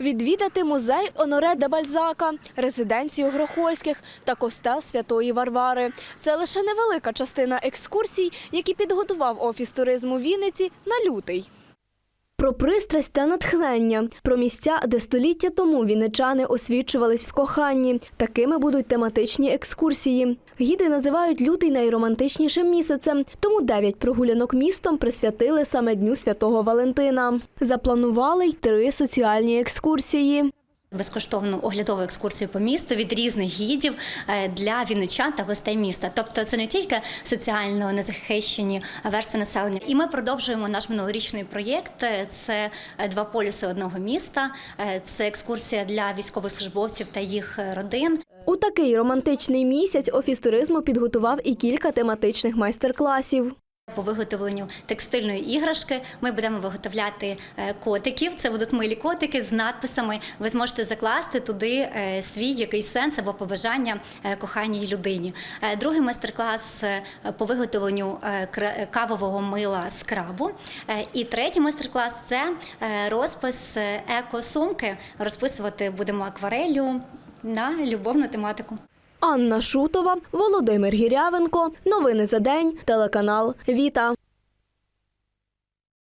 Відвідати музей Оноре де Бальзака, резиденцію Грохольських та костел Святої Варвари. Це лише невелика частина екскурсій, які підготував Офіс туризму Вінниці на лютий. Про пристрасть та натхнення, про місця, де століття тому вінничани освічувались в коханні. Такими будуть тематичні екскурсії. Гіди називають лютий найромантичнішим місяцем, тому дев'ять прогулянок містом присвятили саме Дню Святого Валентина. Запланували й три соціальні екскурсії. Безкоштовну оглядову екскурсію по місту від різних гідів е, для вінничан та гостей міста. Тобто це не тільки соціально незахищені верстви населення. І ми продовжуємо наш минулорічний проєкт. Е, Це е, два полюси одного міста. Це екскурсія для військовослужбовців та їх родин. У такий романтичний місяць офіс туризму підготував і кілька тематичних майстер-класів. По виготовленню текстильної іграшки ми будемо виготовляти е, котиків. Це будуть милі котики з надписами. Ви зможете закласти туди е, свій якийсь сенс або побажання е, коханій людині. Другий майстер-клас по виготовленню кавового мила з крабу. І третій майстер-клас це розпис еко-сумки. Розписувати будемо акварелью на любовну тематику. Анна Шутова, Володимир Гірявенко. Новини за день. Телеканал Віта.